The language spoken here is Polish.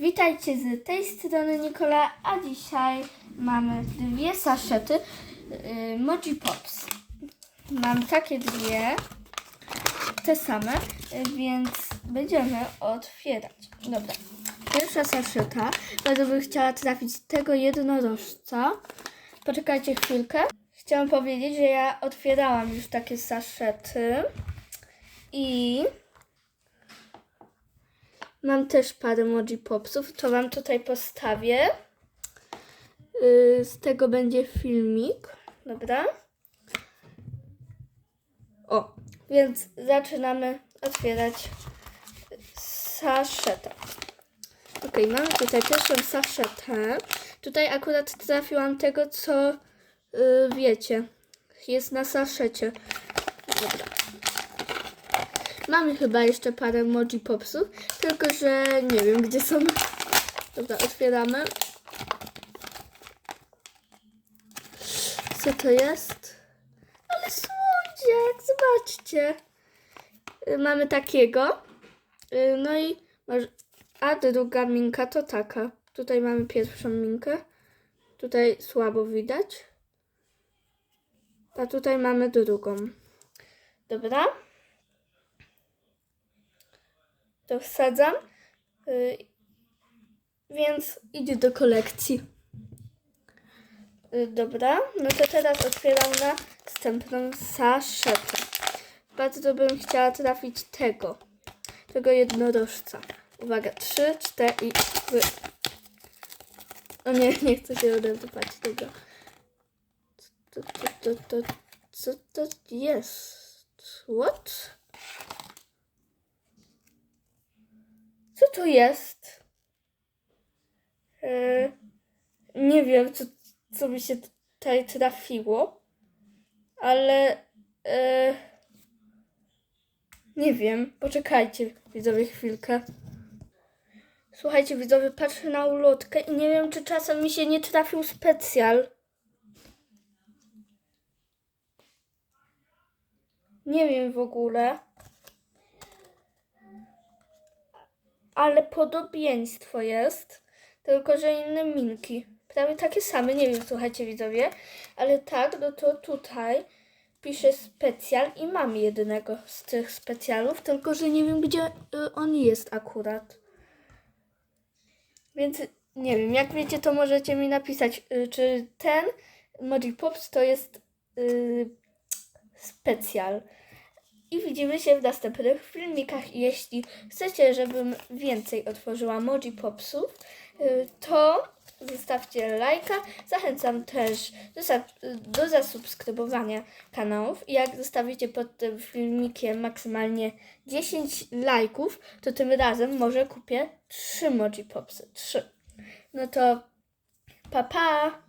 Witajcie z tej strony Nikola, a dzisiaj mamy dwie saszety yy, Moji Pops. Mam takie dwie, te same, yy, więc będziemy otwierać. Dobra, pierwsza saszeta. Bardzo bym chciała trafić tego jednorożca. Poczekajcie chwilkę. Chciałam powiedzieć, że ja otwierałam już takie saszety i Mam też parę Moji Popsów, to Wam tutaj postawię. Yy, Z tego będzie filmik. Dobra. O, więc zaczynamy otwierać saszetę. Ok, mamy tutaj pierwszą saszetę. Tutaj akurat trafiłam tego, co yy, wiecie. Jest na saszecie. Dobra. Mamy chyba jeszcze parę Moji Popsów, tylko że nie wiem gdzie są. Dobra, otwieramy. Co to jest? Ale słodziak, zobaczcie. Y, Mamy takiego. Y, No i. A druga minka to taka. Tutaj mamy pierwszą minkę. Tutaj słabo widać. A tutaj mamy drugą. Dobra. To wsadzam. Y, więc idzie do kolekcji. Y, dobra, no to teraz otwieram następną saszetę. Bardzo bym chciała trafić tego. Tego jednorożca. Uwaga, trzy, cztery. O nie, nie chcę się oderwać tego. To, to, to, to, co to jest? What? Co to jest? E, nie wiem, co, co mi się tutaj trafiło, ale e, nie wiem. Poczekajcie, widzowie, chwilkę. Słuchajcie, widzowie, patrzę na ulotkę i nie wiem, czy czasem mi się nie trafił specjal. Nie wiem w ogóle. Ale podobieństwo jest, tylko że inne minki. Prawie takie same, nie wiem, słuchajcie widzowie, ale tak, no to tutaj pisze specjal i mam jednego z tych specjalów, tylko że nie wiem, gdzie y, on jest akurat. Więc nie wiem, jak wiecie, to możecie mi napisać, y, czy ten Moji Pops to jest y, specjal. I widzimy się w następnych filmikach. Jeśli chcecie, żebym więcej otworzyła Moji Popsów, y, to zostawcie lajka. Zachęcam też do, do zasubskrybowania kanałów. Jak zostawicie pod tym filmikiem maksymalnie 10 lajków, to tym razem może kupię 3 Moji Popsy. 3. No to pa pa!